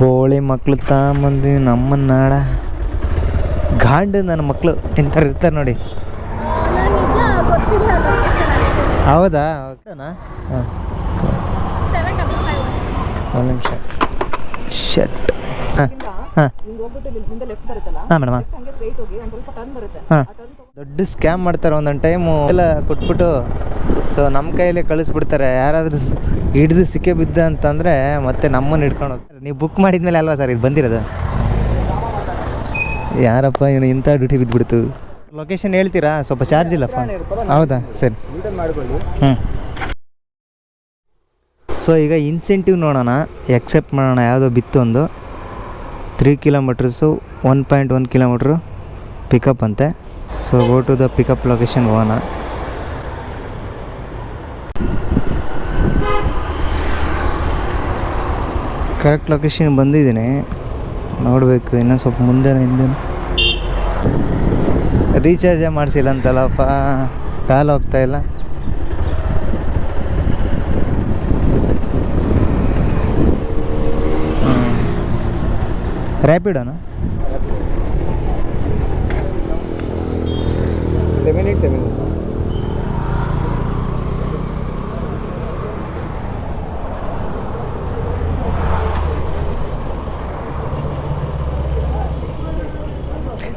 ಬೋಳಿ ಮಕ್ಳು ತಾಂಬಂದು ನಮ್ಮ ನಾಡ. ಗಾಂಡು ನನ್ನ ಮಕ್ಕಳು ಇಂಥವ್ರು ಇರ್ತಾರೆ ನೋಡಿ. ಹೌದಾ? ಓಕೆನಾ? ಹಾಂ. ಒಂದು ನಿಮಿಷ. ಶಟ್ ಹಾಂ. ಹಾಂ. ಹಾಂ ದೊಡ್ಡ ಸ್ಕ್ಯಾಮ್ ಮಾಡ್ತಾರೆ ಒಂದೊಂದು ಟೈಮು ಎಲ್ಲ ಕೊಟ್ಬಿಟ್ಟು ಸೊ ನಮ್ಮ ಕೈಯಲ್ಲಿ ಕಳಿಸ್ಬಿಡ್ತಾರೆ. ಯಾರಾದರೂ ಹಿಡಿದು ಸಿಕ್ಕೆ ಬಿದ್ದ ಅಂತಂದರೆ ಮತ್ತೆ ನಮ್ಮನ್ನು ಹಿಡ್ಕೊಂಡು ಹೋಗ್ತಾರೆ. ನೀವು ಬುಕ್ ಮಾಡಿದ್ಮೇಲೆ ಅಲ್ವಾ ಸರ್ ಇದು ಬಂದಿರೋದು? ಯಾರಪ್ಪ ಇವನು ಇಂಥ ಡ್ಯೂಟಿ ಬಿದ್ದುಬಿಡ್ತು ಲೊಕೇಶನ್ ಹೇಳ್ತೀರಾ? ಸ್ವಲ್ಪ ಚಾರ್ಜ್ ಇಲ್ಲ ಫೋನ್ ಹೌದಾ? ಸರಿ. ಹ್ಞೂ ಸೊ ಈಗ ಇನ್ಸೆಂಟಿವ್ ನೋಡೋಣ. ಎಕ್ಸೆಪ್ಟ್ ಮಾಡೋಣ. ಯಾವುದೋ ಬಿತ್ತು ಒಂದು. Three kilometres one point one kilometre pickup ಅಂತೆ. So go to the pickup location ಹೋಗೋಣ. ಕರೆಕ್ಟ್ ಲೊಕೇಶನ್ ಬಂದಿದ್ದೀನಿ. ನೋಡಬೇಕು, ಇನ್ನೂ ಸ್ವಲ್ಪ ಮುಂದೆ ಹಿಂದೆ ರೀಚಾರ್ಜೇ ಮಾಡಿಸಿಲ್ಲ ಅಂತಲ್ಲಪ್ಪ ಕಾಲು ಹೋಗ್ತಾಯಿಲ್ಲ ರ್ಯಾಪಿಡೋನ seven eight seven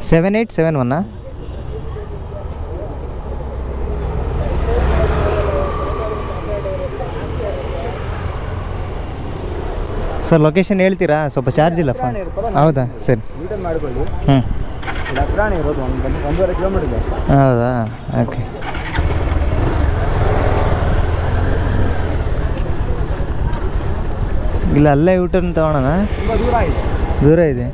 seven eight seven ಒನ್ನಾ sir location ಹೇಳ್ತೀರಾ? ಸ್ವಲ್ಪ ಚಾರ್ಜ್ ಇಲ್ಲ ಫೋನ್ ಹೌದಾ? ಸರಿ. ಹ್ಞೂ ಹೌದಾ? ಓಕೆ ಇಲ್ಲ ಅಲ್ಲೇ ಯೂಟರ್ನ್ ತಗೋಣ ತುಂಬ ದೂರ ಇದೆ.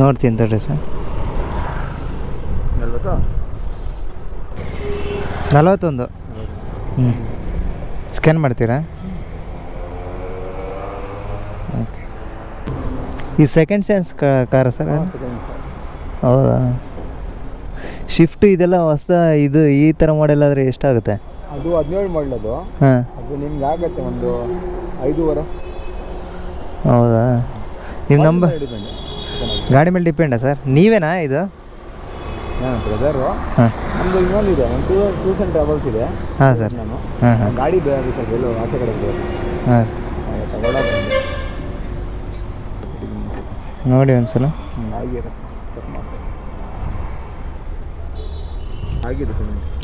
ನೋಡ್ತೀನಿ ತಡ್ರಿ ಸರ್. ನಲ್ವತ್ತಾ? ನಲವತ್ತೊಂದು. ಹ್ಞೂ ಸ್ಕ್ಯಾನ್ ಮಾಡ್ತೀರಾ? ಓಕೆ. ಈ ಸೆಕೆಂಡ್ ಸೆನ್ಸ್ ಕಾರ ಸರ್ ಹೌದಾ? ಶಿಫ್ಟ್ ಇದೆಲ್ಲ ಹೊಸ ಇದು ಈ ಥರ ಮಾಡೆಲ್ ಆದರೆ ಎಷ್ಟಾಗುತ್ತೆ? ಅದು ಹದಿನೇಳು ಮಾಡಲದು. ಹಾಂ. ಅದು ನಿಮ್ಗೆ ಆಗುತ್ತೆ ಒಂದು ಐದೂವರೆ. ಹೌದಾ? ನಿಮ್ಮ ನಂಬರ್ ಡಿಪೆಂಡ್ ಗಾಡಿ ಮೇಲೆ ಡಿಪೆಂಡಾ ಸರ್ ನೀವೇನಾ ಇದು? ನಾನು ಬ್ರದರು ಹಾಂ. ನಮ್ಮದು ಇನ್ನೊಂದಿದೆ ಒಂದು ಟೂ ಟೂಸ್ ಆ್ಯಂಡ್ ಟ್ರಾವೆಲ್ಸ್ ಇದೆ. ಹಾಂ ಸರ್ ನಾನು ಹಾಂ ಹಾಂ. ಗಾಡಿ ಬೇರೆ ಸರ್ ಎಲ್ಲೋ ಆಚೆ ಕಡೆ ಬೇಕು ಹಾಂ. ತಗೊಳ್ಳೋದು ನೋಡಿ ಒಂದ್ಸಲ. ಹ್ಞೂ ಆಗಿದೆ. ಚೆಕ್ ಮಾಡ್ತೀನಿ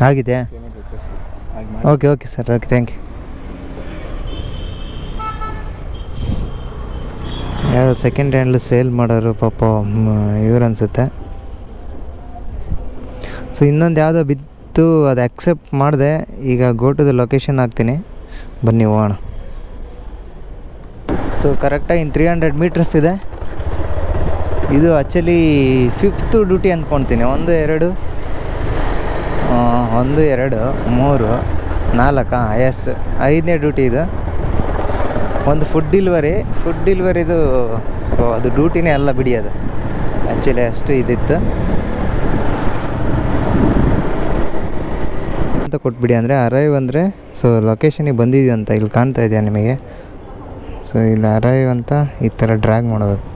ಆಗಿದೆ payment okay okay sir okay thank you ಯಾವುದೋ ಸೆಕೆಂಡ್ ಹ್ಯಾಂಡ್ಲು ಸೇಲ್ ಮಾಡೋರು ಪಾಪ ಇವ್ರು ಅನಿಸುತ್ತೆ. ಸೊ ಇನ್ನೊಂದು ಯಾವುದೋ ಬಿತ್ತು ಅದು ಅಕ್ಸೆಪ್ಟ್ ಮಾಡಿದೆ. ಈಗ ಗೋ ಟು ದ ಲೊಕೇಶನ್ ಹಾಕ್ತೀನಿ. ಬನ್ನಿ, ಹೋಗೋಣ. ಸೊ ಕರೆಕ್ಟಾಗಿ ಇನ್ನು ತ್ರೀ ಹಂಡ್ರೆಡ್ ಮೀಟರ್ಸ್ ಇದೆ. ಇದು ಆ್ಯಕ್ಚುಲಿ ಫಿಫ್ತು ಡ್ಯೂಟಿ ಅಂದ್ಕೊಳ್ತೀನಿ ಒಂದು, ಎರಡು. ಒಂದು, ಎರಡು, ಮೂರು, ನಾಲ್ಕು, ಎಸ್. ಐದನೇ ಡ್ಯೂಟಿ ಇದು. ಒಂದು ಫುಡ್ ಡಿಲ್ವರಿ ಫುಡ್ ಡಿಲ್ವರಿದು ಸೊ ಅದು ಡ್ಯೂಟಿನೇ ಅಲ್ಲ ಬಿಡಿ ಅದು. ಆ್ಯಕ್ಚುಲಿ ಅಷ್ಟು ಇದಿತ್ತು. ಅಂತ ಕೊಟ್ಬಿಡಿ ಅಂದರೆ ಅರೈವ್ ಅಂದರೆ ಸೊ ಲೊಕೇಶನಿಗೆ ಬಂದಿದ್ದೀವಿ ಅಂತ ಇಲ್ಲಿ ಕಾಣ್ತಾ ಇದೆಯಾ ನಿಮಗೆ? ಸೊ ಇಲ್ಲಿ ಅರೈವ್ ಅಂತ ಈ ಥರ ಡ್ರ್ಯಾಗ್ ಮಾಡಬೇಕು.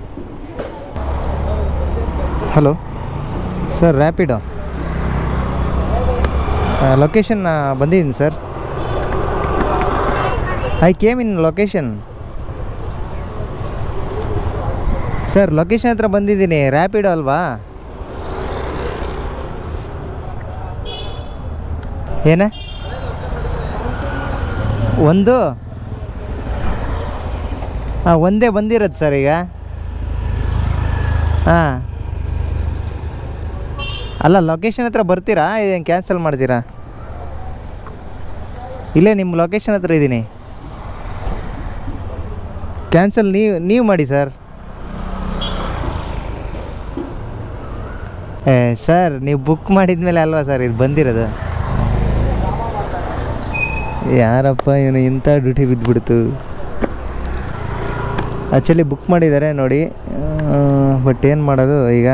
ಹಲೋ ಸರ್ ರ್ಯಾಪಿಡೋ ಲೊಕೇಶನ್ ಬಂದಿದ್ದೀನಿ sir. I came in location sir location ಹತ್ರ ಬಂದಿದ್ದೀನಿ. ರ್ಯಾಪಿಡೋ ಅಲ್ವಾ? ಏನ? ಒಂದು? ಹಾಂ ಒಂದೇ ಬಂದಿರೋದು ಸರ್ ಈಗ. ಹಾಂ ಅಲ್ಲ ಲೊಕೇಶನ್ ಹತ್ರ ಬರ್ತೀರಾ? ಇದೇನು ಕ್ಯಾನ್ಸಲ್ ಮಾಡ್ತೀರಾ? ಇಲ್ಲೇ ನಿಮ್ಮ ಲೊಕೇಶನ್ ಹತ್ರ ಇದ್ದೀನಿ. ಕ್ಯಾನ್ಸಲ್ ನೀವು ನೀವು ಮಾಡಿ ಸರ್ ಏ ಸರ್ ನೀವು ಬುಕ್ ಮಾಡಿದ್ಮೇಲೆ ಅಲ್ವಾ ಸರ್ ಇದು ಬಂದಿರೋದು. ಯಾರಪ್ಪ ಇವನು ಇಂಥ ಡ್ಯೂಟಿ ಬಿದ್ದುಬಿಡ್ತು ಆ್ಯಕ್ಚುಲಿ ಬುಕ್ ಮಾಡಿದ್ದಾರೆ ನೋಡಿ. ಬಟ್ ಏನು ಮಾಡೋದು ಈಗ?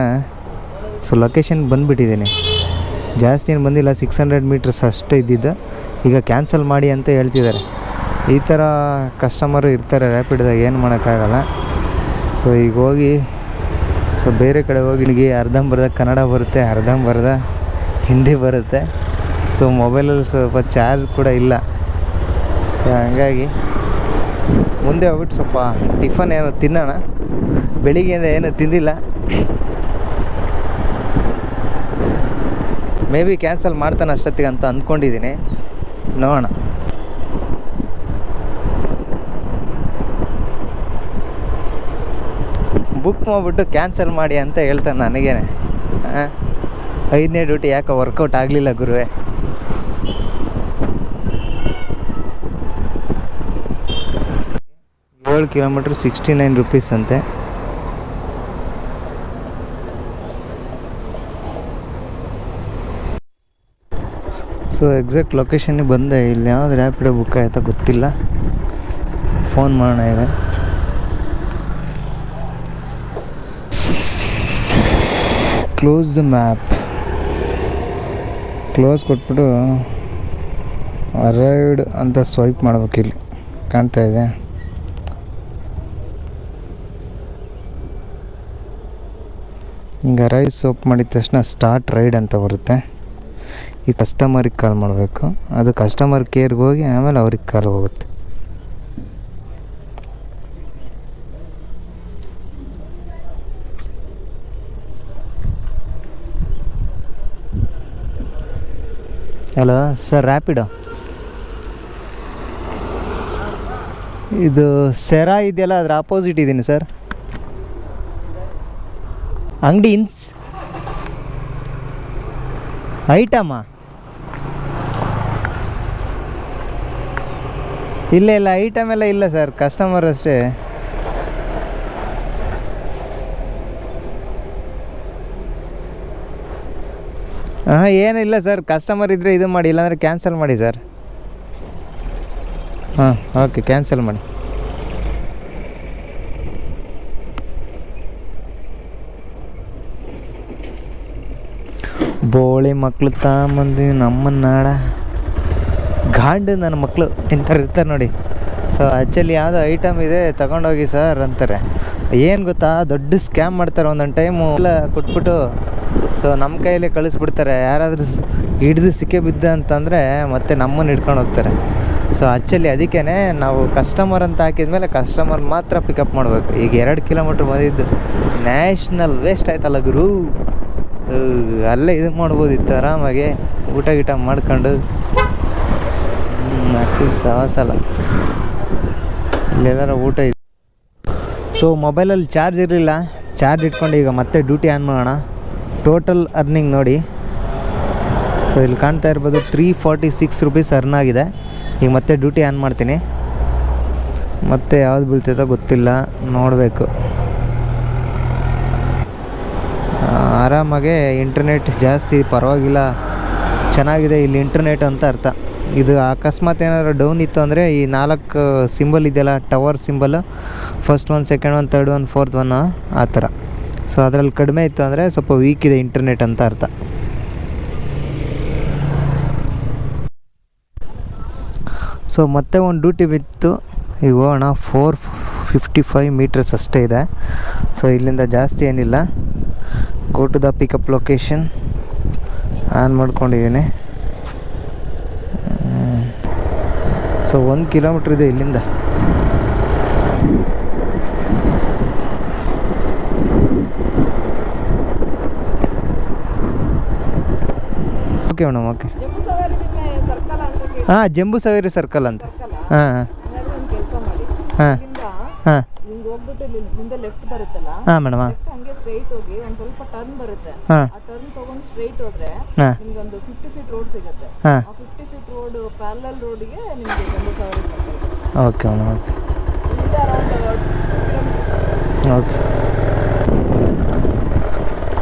ಸೊ ಲೊಕೇಶನ್ ಬಂದುಬಿಟ್ಟಿದ್ದೀನಿ. ಜಾಸ್ತಿ ಏನು ಬಂದಿಲ್ಲ ಸಿಕ್ಸ್ ಹಂಡ್ರೆಡ್ ಮೀಟರ್ಸ್ ಅಷ್ಟೇ ಇದ್ದಿದ್ದ. ಈಗ ಕ್ಯಾನ್ಸಲ್ ಮಾಡಿ ಅಂತ ಹೇಳ್ತಿದ್ದಾರೆ. ಈ ಥರ ಕಸ್ಟಮರು ಇರ್ತಾರೆ ರ್ಯಾಪಿಡ್ದಾಗ ಏನು ಮಾಡೋಕ್ಕಾಗಲ್ಲ. ಸೊ ಈಗ ಹೋಗಿ ಸೊ ಬೇರೆ ಕಡೆ ಹೋಗಿ, ನನಗೆ ಅರ್ಧಂಬರ್ಧ ಕನ್ನಡ ಬರುತ್ತೆ, ಅರ್ಧಂಬರ್ಧ ಹಿಂದಿ ಬರುತ್ತೆ. ಸೊ ಮೊಬೈಲಲ್ಲಿ ಸ್ವಲ್ಪ ಚಾರ್ಜ್ ಕೂಡ ಇಲ್ಲ. ಹಂಗಾಗಿ ಮುಂದೆ ಹೋಗ್ಬಿಟ್ಟು ಸ್ವಲ್ಪ ಟಿಫನ್ ಏನೋ ತಿನ್ನೋಣ. ಬೆಳಿಗ್ಗೆಯಿಂದ ಏನೂ ತಿಂದಿಲ್ಲ. ಮೇ ಬಿ ಕ್ಯಾನ್ಸಲ್ ಮಾಡ್ತಾನೆ ಅಷ್ಟೊತ್ತಿಗೆ ಅಂತ ಅಂದ್ಕೊಂಡಿದ್ದೀನಿ ನೋಡೋಣ. ಬುಕ್ ಮಾಡಿಬಿಟ್ಟು ಕ್ಯಾನ್ಸಲ್ ಮಾಡಿ ಅಂತ ಹೇಳ್ತಾನೆ ನನಗೇನೆ. ಐದನೇ ಡ್ಯೂಟಿ ಯಾಕೆ ವರ್ಕೌಟ್ ಆಗಲಿಲ್ಲ ಗುರುವೆ. ಏಳು ಕಿಲೋಮೀಟ್ರ್ ಸಿಕ್ಸ್ಟಿ ನೈನ್ ರುಪೀಸ್ ಅಂತೆ. ಸೊ ಎಕ್ಸಾಕ್ಟ್ ಲೊಕೇಶನ್ಗೆ ಬಂದೆ. ಇಲ್ಲಿ ಯಾವ್ದು ರ್ಯಾಪಿಡೋ ಬುಕ್ ಆಯ್ತಾ ಗೊತ್ತಿಲ್ಲ. ಫೋನ್ ಮಾಡೋಣ ಈಗ. ಕ್ಲೋಸ್ ದ ಮ್ಯಾಪ್ ಕ್ಲೋಸ್ ಕೊಟ್ಬಿಟ್ಟು ಅರೈವ್ಡ್ ಅಂತ ಸ್ವೈಪ್ ಮಾಡ್ಬೇಕು ಇಲ್ಲಿ. ಕಾಣ್ತಾ ಇದೆ. ಈಗ ಅರೈವ್ ಸೋಪ್ ಮಾಡಿದ ತಕ್ಷಣ ಸ್ಟಾರ್ಟ್ ರೈಡ್ ಅಂತ ಬರುತ್ತೆ. ಈ ಕಸ್ಟಮರಿಗೆ ಕಾಲ್ ಮಾಡಬೇಕು. ಅದು ಕಸ್ಟಮರ್ ಕೇರ್ಗೆ ಹೋಗಿ ಆಮೇಲೆ ಅವ್ರಿಗೆ ಕಾಲ್ ಹೋಗುತ್ತೆ. ಹಲೋ ಸರ್ ರ್ಯಾಪಿಡೋ ಇದು ಸೆರಾ ಇದೆಯಲ್ಲ, ಅದ್ರ ಆಪೋಸಿಟ್ ಇದ್ದೀನಿ ಸರ್ ಅಂಗಡಿ ಇನ್ಸ್ ಐಟಮಾ ಇಲ್ಲ ಇಲ್ಲ ಐಟಮ್ ಎಲ್ಲ ಇಲ್ಲ ಸರ್ ಕಸ್ಟಮರ್ ಅಷ್ಟೇ. ಹಾಂ ಏನಿಲ್ಲ ಸರ್ ಕಸ್ಟಮರ್ ಇದ್ದರೆ ಇದು ಮಾಡಿ, ಇಲ್ಲಾಂದರೆ ಕ್ಯಾನ್ಸಲ್ ಮಾಡಿ ಸರ್ ಹಾಂ ಓಕೆ ಕ್ಯಾನ್ಸಲ್ ಮಾಡಿ. ಬೋಳಿ ಮಕ್ಕಳು ತಗೊಂಬಂದು ನಮ್ಮನ್ನ ನಾಡ. ಗಾಂಡು ನನ್ನ ಮಕ್ಕಳು ಇಂಥವ್ರು ಇರ್ತಾರೆ ನೋಡಿ. ಸೊ ಆ್ಯಕ್ಚುಲಿ ಯಾವುದೋ ಐಟಮ್ ಇದೆ ತಗೊಂಡೋಗಿ ಸರ್ ಅಂತಾರೆ. ಏನು ಗೊತ್ತಾ? ದೊಡ್ಡ ಸ್ಕ್ಯಾಮ್ ಮಾಡ್ತಾರೆ ಒಂದೊಂದು ಟೈಮು ಎಲ್ಲ ಕೊಟ್ಬಿಟ್ಟು ಸೊ ನಮ್ಮ ಕೈಯಲ್ಲೇ ಕಳಿಸ್ಬಿಡ್ತಾರೆ. ಯಾರಾದರೂ ಹಿಡಿದು ಸಿಕ್ಕೇ ಬಿದ್ದ ಅಂತಂದರೆ ಮತ್ತೆ ನಮ್ಮನ್ನು ಹಿಡ್ಕೊಂಡು ಹೋಗ್ತಾರೆ. ಸೊ ಆ್ಯಕ್ಚುಲಿ ಅದಕ್ಕೇ ನಾವು ಕಸ್ಟಮರ್ ಅಂತ ಹಾಕಿದ ಮೇಲೆ ಕಸ್ಟಮರ್ ಮಾತ್ರ ಪಿಕಪ್ ಮಾಡಬೇಕು. ಈಗ ಎರಡು ಕಿಲೋಮೀಟ್ರ್ ಬಂದಿದ್ದು. ನ್ಯಾಷನಲ್ ವೇಸ್ಟ್ ಆಯ್ತಲ್ಲ ಗುರು. ಅಲ್ಲೇ ಇದು ಮಾಡ್ಬೋದಿತ್ತು ಆರಾಮಾಗಿ. ಊಟ ಗೀಟ ಮಾಡ್ಕೊಂಡು. ನಾಲ್ಕು ಸಲ ಇಲ್ಲೆಲ್ಲರ ಊಟ ಇದೆ ಸೊ ಮೊಬೈಲಲ್ಲಿ ಚಾರ್ಜ್ ಇರಲಿಲ್ಲ. ಚಾರ್ಜ್ ಇಟ್ಕೊಂಡು ಈಗ ಮತ್ತೆ ಡ್ಯೂಟಿ ಆನ್ ಮಾಡೋಣ. ಟೋಟಲ್ ಅರ್ನಿಂಗ್ ನೋಡಿ. ಸೊ ಇಲ್ಲಿ ಕಾಣ್ತಾ ಇರ್ಬೋದು three forty six rupees earn ಆಗಿದೆ. ಈಗ ಮತ್ತೆ ಡ್ಯೂಟಿ ಆನ್ ಮಾಡ್ತೀನಿ. ಮತ್ತೆ ಯಾವ್ದು ಬೀಳ್ತೈತೋ ಗೊತ್ತಿಲ್ಲ. ನೋಡಬೇಕು. ಆರಾಮಾಗೆ ಇಂಟರ್ನೆಟ್ ಜಾಸ್ತಿ ಪರವಾಗಿಲ್ಲ. ಚೆನ್ನಾಗಿದೆ ಇಲ್ಲಿ ಇಂಟರ್ನೆಟ್ ಅಂತ ಅರ್ಥ. ಇದು ಅಕಸ್ಮಾತ್ ಏನಾದ್ರು ಡೌನ್ ಇತ್ತು ಅಂದರೆ ಈ ನಾಲ್ಕು ಸಿಂಬಲ್ ಇದೆಯಲ್ಲ tower symbol first one second one third one fourth one ಆ ಥರ. ಸೊ ಅದರಲ್ಲಿ ಕಡಿಮೆ ಇತ್ತು ಅಂದರೆ ಸ್ವಲ್ಪ ವೀಕ್ ಇದೆ ಇಂಟರ್ನೆಟ್ ಅಂತ ಅರ್ಥ. ಸೊ ಮತ್ತೆ ಒಂದು ಡ್ಯೂಟಿ ಬಿತ್ತು. ಈಗ ಹೋಗೋಣ ಫೋರ್ ಫಿಫ್ಟಿ ಫೈವ್ ಮೀಟರ್ಸ್ ಅಷ್ಟೇ ಇದೆ. ಸೊ ಇಲ್ಲಿಂದ ಜಾಸ್ತಿ ಏನಿಲ್ಲ. Go to the pickup location on ಮಾಡ್ಕೊಂಡಿದ್ದೀನಿ. ಸೊ ಒಂದು ಕಿಲೋಮೀಟ್ರ್ ಇದೆ ಇಲ್ಲಿಂದ. ಓಕೆ ಮೇಡಮ್ ಓಕೆ ಹಾಂ ಜಂಬೂ ಸವೇರಿ ಸರ್ಕಲ್ ಅಂತ. ಹಾಂ ಹಾಂ. ಹಾಂ ಹಾಂ. ಮೇಡಮ್ ಹಾಂ. ಸ್ಟ್ರೈಟ್ ಹೋಗಿ ಒಂದು ಸ್ವಲ್ಪ ಟರ್ನ್ ಬರುತ್ತೆ. ಆ ಟರ್ನ್ ತಗೊಂಡು ಸ್ಟ್ರೈಟ್ ಹೋದ್ರೆ ನಿಮ್ಗೆ ಒಂದು ಫಿಫ್ಟಿ ಫೀಟ್ ರೋಡ್ ಸಿಗುತ್ತೆ. ಆ ಫಿಫ್ಟಿ ಫೀಟ್ ರೋಡ್ ಪ್ಯಾರಲಲ್ ರೋಡ್ಗೆ ನಿಮಗೆ ಜಮ್ಮು ಸವಾರಿ ಓಕೆ ಓಕೆ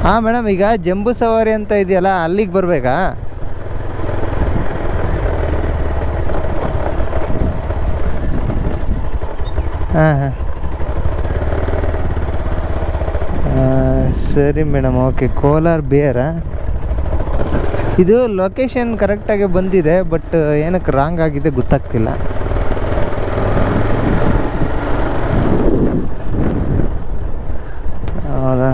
ಹಾಂ ಮೇಡಮ್ ಈಗ ಜಂಬೂ ಸವಾರಿ ಅಂತ ಇದೆಯಲ್ಲ ಅಲ್ಲಿಗೆ ಬರಬೇಕಾ? ಹಾಂ ಹಾಂ. ಸರಿ ಮೇಡಮ್, ಓಕೆ. ಕೋಲಾರ ಬಿಯರಾ ಇದು ಲೊಕೇಶನ್ ಕರೆಕ್ಟಾಗಿ ಬಂದಿದೆ ಬಟ್ ಏನಕ್ಕೆ ರಾಂಗ್ ಆಗಿದೆ ಗೊತ್ತಾಗ್ತಿಲ್ಲ. ಹೌದಾ?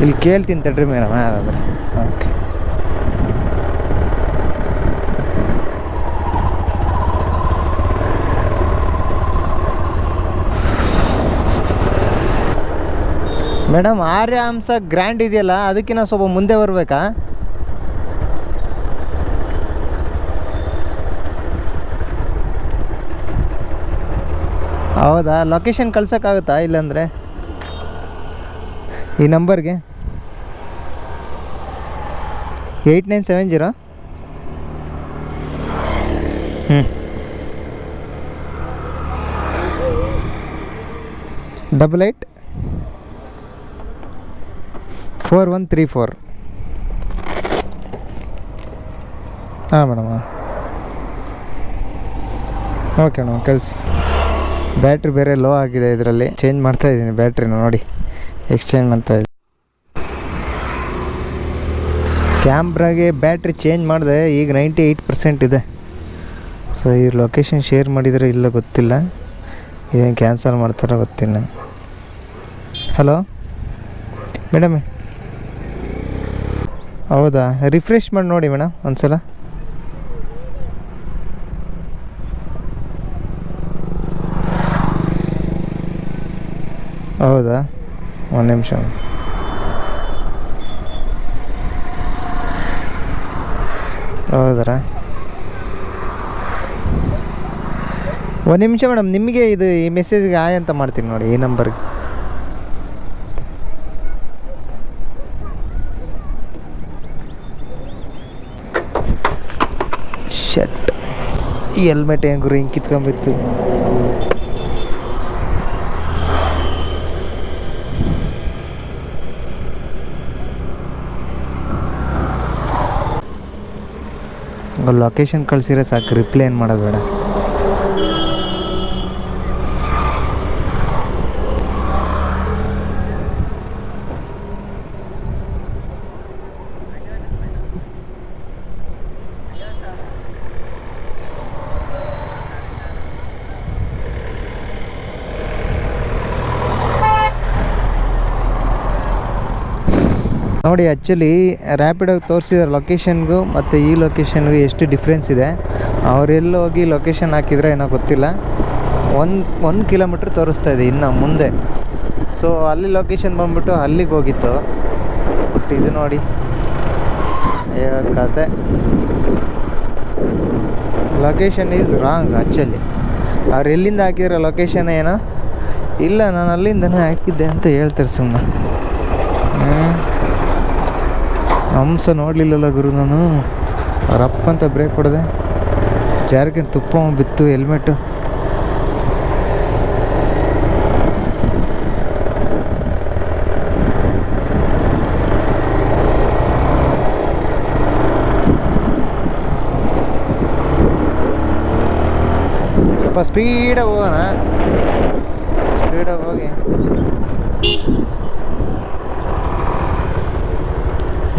ಇಲ್ಲಿ ಕೇಳ್ತೀನಿ ತಡ್ರಿ ಮೇಡಮ್, ಯಾರಾದರೂ. Okay. Madam Arya Hamsa grand ಇದೆಯಲ್ಲ ಅದಕ್ಕಿಂತ ಸ್ವಲ್ಪ ಮುಂದೆ ಬರಬೇಕಾ? ಹೌದಾ? ಲೊಕೇಶನ್ ಕಳ್ಸೋಕ್ಕಾಗುತ್ತಾ ಇಲ್ಲಾಂದರೆ? ಈ ನಂಬರ್ಗೆ? Eight nine seven zero? ಹ್ಞೂ double eight four one three four ಹಾಂ ಮೇಡಮ್ ಓಕೆ ಮೇಡಮ್ ಕಳಿಸಿ. ಬ್ಯಾಟ್ರಿ ಬೇರೆ ಲೋ ಆಗಿದೆ ಇದರಲ್ಲಿ. ಚೇಂಜ್ ಮಾಡ್ತಾ ಇದ್ದೀನಿ ಬ್ಯಾಟ್ರಿನ ನೋಡಿ. ಎಕ್ಸ್ಚೇಂಜ್ ಮಾಡ್ತಾ ಇದ್ದೀನಿ. ಕ್ಯಾಮ್ರಾಗೆ ಬ್ಯಾಟ್ರಿ ಚೇಂಜ್ ಮಾಡಿದೆ, ಈಗ ನೈಂಟಿ ಏಯ್ಟ್ ಪರ್ಸೆಂಟ್ ಇದೆ. ಸೊ ಈ ಲೊಕೇಶನ್ ಶೇರ್ ಮಾಡಿದರೆ ಇಲ್ಲ ಗೊತ್ತಿಲ್ಲ. ಇದೇನು ಕ್ಯಾನ್ಸಲ್ ಮಾಡ್ತಾರೋ ಗೊತ್ತಿಲ್ಲ. ಹಲೋ ಮೇಡಮ್ ಹೌದಾ? ರಿಫ್ರೆಶ್ ಮಾಡಿ ನೋಡಿ ಮೇಡಮ್ ಒಂದ್ಸಲ. ಹೌದಾ? ಒಂದು ನಿಮಿಷ. ಹೌದರಾ ಒಂದು ನಿಮಿಷ ಮೇಡಮ್ ನಿಮಗೆ ಇದು ಈ ಮೆಸೇಜ್ಗೆ ಆಯ್ ಅಂತ ಮಾಡ್ತೀನಿ ನೋಡಿ, ಈ ನಂಬರ್ಗೆ ಶಟ್ ಹೆಲ್ಮೆಟ್ ಹೆಂಗ್ ಗುರು ಹಿಂಗೆ ಕಿತ್ಕೊಂಬಿತ್ತು ಲೊಕೇಶನ್ ಕಳ್ಸಿದ್ರೆ ಸಾಕು ರಿಪ್ಲೈ ಏನು ಮಾಡೋದು ಬೇಡ. ನೋಡಿ ಆ್ಯಕ್ಚುಲಿ ರ್ಯಾಪಿಡಾಗಿ ತೋರಿಸಿದ ಲೊಕೇಶನ್ಗೂ ಮತ್ತು ಈ ಲೊಕೇಶನ್ಗೂ ಎಷ್ಟು ಡಿಫ್ರೆನ್ಸ್ ಇದೆ. ಅವರೆಲ್ಲ ಹೋಗಿ ಲೊಕೇಶನ್ ಹಾಕಿದ್ರೆ ಏನೋ ಗೊತ್ತಿಲ್ಲ. ಒಂದು ಒಂದು ಕಿಲೋಮೀಟ್ರ್ ತೋರಿಸ್ತಾ ಇದೆ ಇನ್ನು ಮುಂದೆ. ಸೊ ಅಲ್ಲಿ ಲೊಕೇಶನ್ ಬಂದುಬಿಟ್ಟು ಅಲ್ಲಿಗೆ ಹೋಗಿತ್ತು. ಬಟ್ ಇದು ನೋಡಿ ಕತೆ. ಲೊಕೇಶನ್ ಈಸ್ ರಾಂಗ್ ಆ್ಯಕ್ಚುಲಿ ಅವ್ರು ಎಲ್ಲಿಂದ ಹಾಕಿರೋ ಲೊಕೇಶನ್ ಏನೋ? ಇಲ್ಲ, ನಾನು ಅಲ್ಲಿಂದನೇ ಹಾಕಿದ್ದೆ ಅಂತ ಹೇಳ್ತಾರೆ ಸುಮ್ಮನೆ ಹಂಸ ನೋಡಲಿಲ್ಲಲ್ಲ ಗುರು ನಾನು. ರಪ್ಪ ಅಂತ ಬ್ರೇಕ್ ಹೊಡೆದೆ. ಜಾರ್ಕೊಂಡು ತುಪ್ಪ ಬಿತ್ತು ಹೆಲ್ಮೆಟ್ಟು ಸ್ವಲ್ಪ ಸ್ಪೀಡಾಗಿ ಹೋಗೋಣ. ಸ್ಪೀಡಾಗಿ ಹೋಗಿ.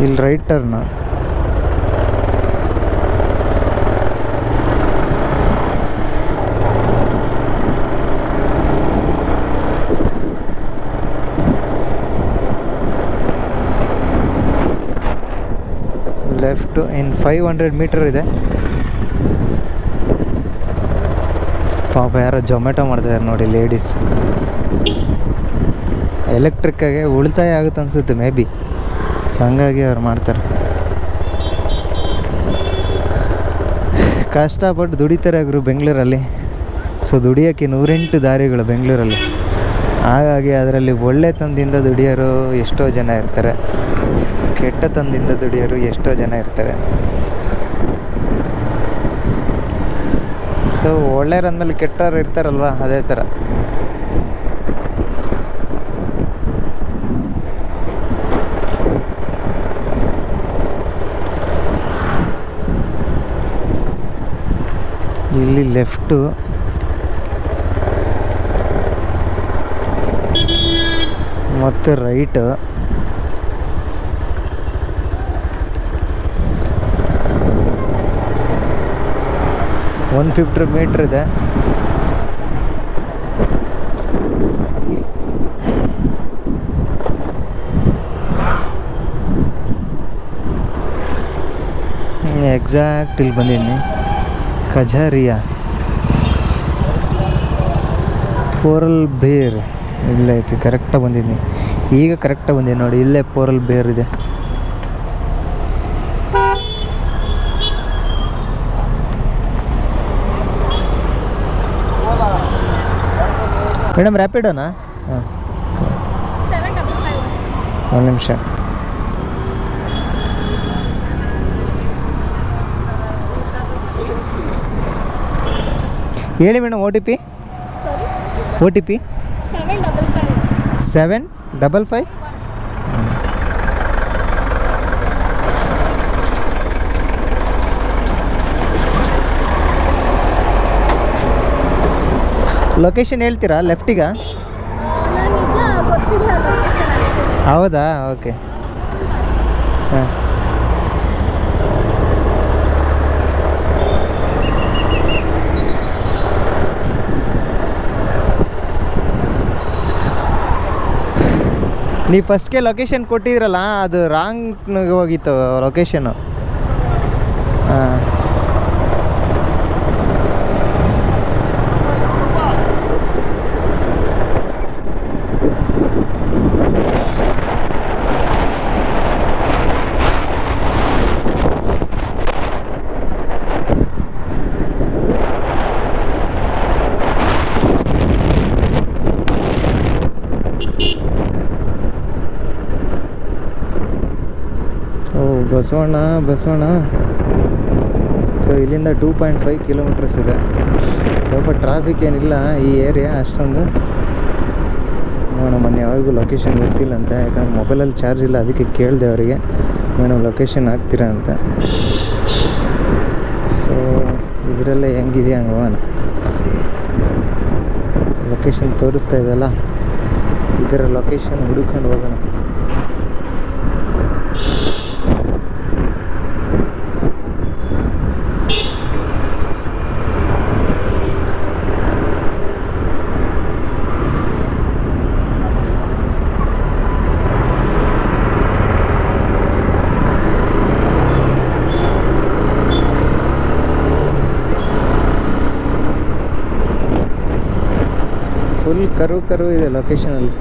ಇಲ್ಲಿ right turn left in five hundred metre ಇದೆ. ಪಾಪ ಯಾರೋ ಜೊಮ್ಯಾಟೊ ಮಾಡ್ತಿದ್ದಾರೆ ನೋಡಿ ಲೇಡೀಸ್ ಎಲೆಕ್ಟ್ರಿಕ್ಕಾಗೆ ಉಳಿತಾಯ ಆಗುತ್ತೆ ಅನಿಸುತ್ತೆ ಮೇ ಬಿ ಸೊ ಹಂಗಾಗಿ ಅವ್ರು ಮಾಡ್ತಾರೆ. ಕಷ್ಟಪಟ್ಟು ದುಡಿತಾರೆ ಅವರು ಬೆಂಗಳೂರಲ್ಲಿ. ಸೊ ದುಡಿಯೋಕ್ಕೆ ನೂರೆಂಟು ದಾರಿಗಳು ಬೆಂಗಳೂರಲ್ಲಿ. ಹಾಗಾಗಿ ಅದರಲ್ಲಿ ಒಳ್ಳೆ ತಂದಿಂದ ದುಡಿಯೋರು ಎಷ್ಟೋ ಜನ ಇರ್ತಾರೆ. ಕೆಟ್ಟ ತಂದಿಂದ ದುಡಿಯೋರು ಎಷ್ಟೋ ಜನ ಇರ್ತಾರೆ. ಸೊ ಒಳ್ಳೆಯವ್ರು ಅಂದಮೇಲೆ ಕೆಟ್ಟವ್ರು ಇರ್ತಾರಲ್ವ? ಅದೇ ಥರ. ಇಲ್ಲಿ ಲೆಫ್ಟು ಮತ್ತು ರೈಟ್ ಒನ್ ಫಿಫ್ಟಿ ಮೀಟ್ರ್ ಇದೆ. ಎಕ್ಸಾಕ್ಟ್ ಇಲ್ಲಿ ಬಂದಿದ್ದೀನಿ. ಕಜಾರಿಯಾ. ಪೋರಲ್ ಬೇರ್. ಇಲ್ಲೇ ಐತಿ ಕರೆಕ್ಟಾಗಿ ಬಂದಿದ್ದೀನಿ ಈಗ ಕರೆಕ್ಟಾಗಿ ಬಂದಿದ್ದೀನಿ ನೋಡಿ ಇಲ್ಲೇ ಪೋರಲ್ ಬೇರ್ ಇದೆ. ಮೇಡಮ್ ರ್ಯಾಪಿಡೋನಾ ಹಾಂ. ಒಂದು ನಿಮಿಷ. ಹೇಳಿ madam O T P? O T P? Seven double five? Location ಹೇಳ್ತೀರಾ ಲೆಫ್ಟಿಗೆ ಹೌದಾ? ಓಕೆ ಹಾಂ. ನೀವು ಫಸ್ಟ್ಗೆ ಲೊಕೇಶನ್ ಕೊಟ್ಟಿದ್ರಲ್ಲ ಅದು ರಾಂಗ್ ಹೋಗಿತ್ತು ಲೊಕೇಶನು ಹಾಂ ಓ ಬಸವಣ್ಣ ಬಸವಣ್ಣ. ಸೊ ಇಲ್ಲಿಂದ ಟೂ ಪಾಯಿಂಟ್ ಫೈವ್ ಕಿಲೋಮೀಟರ್ಸ್ ಇದೆ. ಸ್ವಲ್ಪ ಟ್ರಾಫಿಕ್ ಏನಿಲ್ಲ ಈ ಏರಿಯಾ ಅಷ್ಟೊಂದು. ಮೇಡಮ್, ಮೊನ್ನೆ ಯಾವಾಗೂ ಲೊಕೇಶನ್ ಗೊತ್ತಿಲ್ಲ ಅಂತ ಯಾಕಂದ್ರೆ ಮೊಬೈಲಲ್ಲಿ ಚಾರ್ಜ್ ಇಲ್ಲ, ಅದಕ್ಕೆ ಕೇಳಿದೆ ಅವರಿಗೆ. ಮೇಡಮ್ ಲೊಕೇಶನ್ ಹಾಕ್ತೀರಾ ಅಂತ. ಸೊ ಇದರಲ್ಲೇ ಹೆಂಗಿದೆ ಹಂಗೆ ಹೋಗೋಣ ಲೊಕೇಶನ್ ತೋರಿಸ್ತಾ ಇದೆಯಲ್ಲ? ಇದರ ಲೊಕೇಶನ್ ಹುಡುಕೊಂಡು ಹೋಗೋಣ. ಕರು ಕರು ಇದೆ ಲೊಕೇಶನಲ್ಲಿ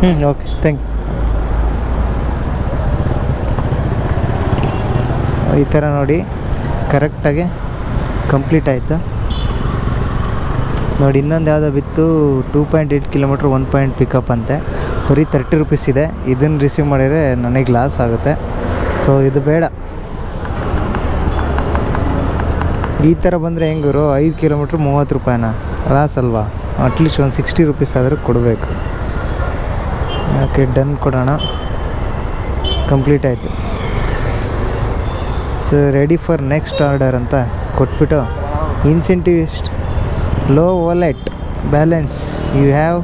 ಹ್ಞೂ ಓಕೆ ಥ್ಯಾಂಕ್ ಈ ಥರ ನೋಡಿ ಕರೆಕ್ಟಾಗಿ ಕಂಪ್ಲೀಟ್ ಆಯಿತು. ನೋಡಿ, ಇನ್ನೊಂದು ಯಾವುದೋ ಬಿತ್ತು two point eight kilometre one point pickup ಅಂತೆ. ಬರೀ ತರ್ಟಿ ರುಪೀಸ್ ಇದೆ. ಇದನ್ನು ರಿಸೀವ್ ಮಾಡಿದರೆ ನನಗೆ ಲಾಸ್ ಆಗುತ್ತೆ. ಸೊ ಇದು ಬೇಡ. ಈ ಥರ ಬಂದರೆ ಹೆಂಗೆ ಗುರು? ಐದು ಕಿಲೋಮೀಟ್ರ್ ಮೂವತ್ತು ರೂಪಾಯಿನ? ಲಾಸ್ ಅಲ್ವಾ? ಅಟ್ಲೀಸ್ಟ್ ಒಂದು ಸಿಕ್ಸ್ಟಿ ರುಪೀಸ್ ಆದರೂ ಕೊಡಬೇಕು. ಓಕೆ ಡನ್ ಕೊಡೋಣ. ಕಂಪ್ಲೀಟ್ ಆಯಿತು. So ready for next order ಅಂತ ಕೊಟ್ಬಿಟ್ಟು ಇನ್ಸೆಂಟಿವ್ ಎಷ್ಟು low wallet balance you have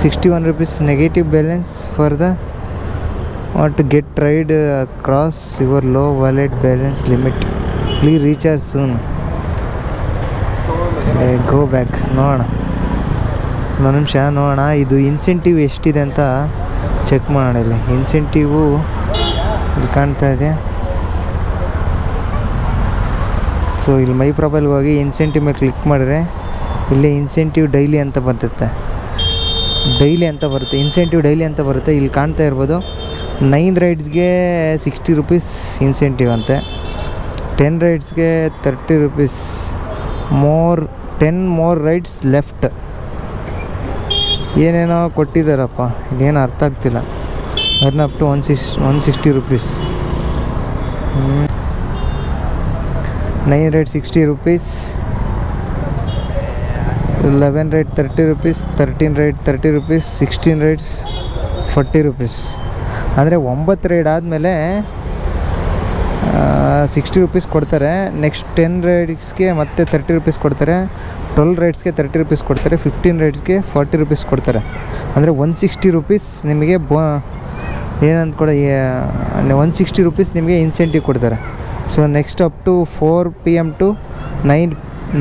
sixty one rupees negative balance for the what get ride cross your low wallet balance limit please recharge soon go back ನೋಡೋಣ. ಒಂದು ನಿಮಿಷ ನೋಡೋಣ. ಇದು incentive ಎಷ್ಟಿದೆ ಅಂತ ಚೆಕ್ ಮಾಡೋಣ ಇಲ್ಲಿ. ಇನ್ಸೆಂಟಿವು ಇಲ್ಲಿ ಕಾಣ್ತಾ ಇದೆ. ಸೊ ಇಲ್ಲಿ ಮೈ ಪ್ರೊಫೈಲ್ಗೆ ಹೋಗಿ ಇನ್ಸೆಂಟಿವ್ ಮೇಲೆ ಕ್ಲಿಕ್ ಮಾಡಿದ್ರೆ, ಇಲ್ಲಿ ಇನ್ಸೆಂಟಿವ್ ಡೈಲಿ ಅಂತ ಬರ್ತೈತೆ ಡೈಲಿ ಅಂತ ಬರುತ್ತೆ ಇನ್ಸೆಂಟಿವ್ ಡೈಲಿ ಅಂತ ಬರುತ್ತೆ, ಇಲ್ಲಿ ಕಾಣ್ತಾ ಇರ್ಬೋದು. ನೈನ್ ರೈಡ್ಸ್ಗೆ ಸಿಕ್ಸ್ಟಿ ರುಪೀಸ್ ಇನ್ಸೆಂಟಿವ್ ಅಂತೆ. Ten ರೈಡ್ಸ್ಗೆ thirty rupees more ten more rides left ಏನೇನೋ ಕೊಟ್ಟಿದ್ದಾರಪ್ಪ, ಇದೇನು ಅರ್ಥ ಆಗ್ತಿಲ್ಲ. Earn up to one six one sixty rupees nine ride sixty rupees eleven ride thirty rupees thirteen ride thirty rupees sixteen rides forty rupees ಅಂದರೆ ಒಂಬತ್ತು ride ಆದಮೇಲೆ sixty rupees ಕೊಡ್ತಾರೆ. Next ten ರೈಡ್ಸ್ಗೆ ಮತ್ತೆ ತರ್ಟಿ ರುಪೀಸ್ ಕೊಡ್ತಾರೆ. Twelve ರೇಟ್ಸ್ಗೆ thirty rupees ಕೊಡ್ತಾರೆ. Fifteen ರೈಡ್ಸ್ಗೆ ಫಾರ್ಟಿ ರುಪೀಸ್ ಕೊಡ್ತಾರೆ. ಅಂದರೆ ಒನ್ ಸಿಕ್ಸ್ಟಿ ರುಪೀಸ್ ನಿಮಗೆ ಬೋ ಏನಂತ ಕೂಡ ಒನ್ ಸಿಕ್ಸ್ಟಿ ರುಪೀಸ್ ನಿಮಗೆ ಇನ್ಸೆಂಟಿವ್ ಕೊಡ್ತಾರೆ. So next up to four P M to nine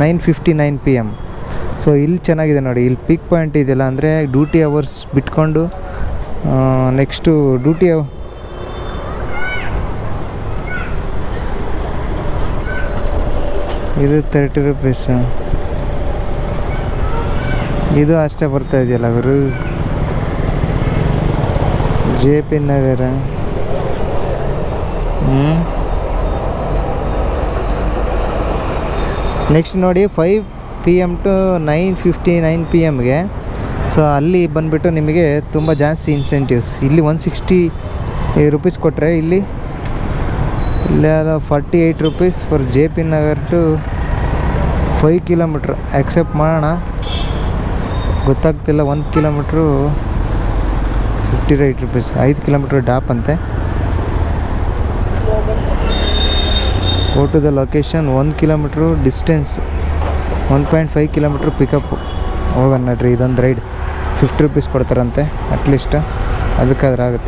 nine fifty nine P M so ಇಲ್ಲಿ ಚೆನ್ನಾಗಿದೆ ನೋಡಿ. ಇಲ್ಲಿ ಪಿಕ್ ಪಾಯಿಂಟ್ ಇದೆಯಲ್ಲ, ಅಂದರೆ ಡ್ಯೂಟಿ ಅವರ್ಸ್ ಬಿಟ್ಕೊಂಡು ನೆಕ್ಸ್ಟು ಡ್ಯೂಟಿ ಅವ ಇದು ತರ್ಟಿ ರುಪೀಸು ಇದು ಅಷ್ಟೇ ಬರ್ತಾ ಇದೆಯಲ್ಲ ಅವರು ಜೆ ಪಿ ನಗರ. ನೆಕ್ಸ್ಟ್ ನೋಡಿ five P M to nine fifty nine P ಎಮ್ಗೆ so ಅಲ್ಲಿ ಬಂದುಬಿಟ್ಟು ನಿಮಗೆ ತುಂಬ ಜಾಸ್ತಿ ಇನ್ಸೆಂಟಿವ್ಸ್ ಇಲ್ಲಿ ಒನ್ ಸಿಕ್ಸ್ಟಿ ರುಪೀಸ್ ಕೊಟ್ಟರೆ ಇಲ್ಲಿ ಇಲ್ಲಿ forty eight rupees for J P Nagar to five kilometre accept ಮಾಡೋಣ. ಗೊತ್ತಾಗ್ತಿಲ್ಲ ಒಂದು ಕಿಲೋಮೀಟ್ರು ಫಿಫ್ಟಿ ಏಯ್ಟ್ ರುಪೀಸ್ ಐದು ಕಿಲೋಮೀಟ್ರ್ ಡಾಪ್ ಅಂತೆ. ಟು ದ ಲೊಕೇಶನ್ ಒಂದು kilometre distance one point five kilometre pickup ಹೋಗೋಣ ನಡ್ರಿ ಇದೊಂದು ರೈಡ್. ಫಿಫ್ಟಿ ರುಪೀಸ್ ಕೊಡ್ತಾರಂತೆ, ಅಟ್ಲೀಸ್ಟ್. ಅದಕ್ಕಾದ್ರೆ ಆಗುತ್ತೆ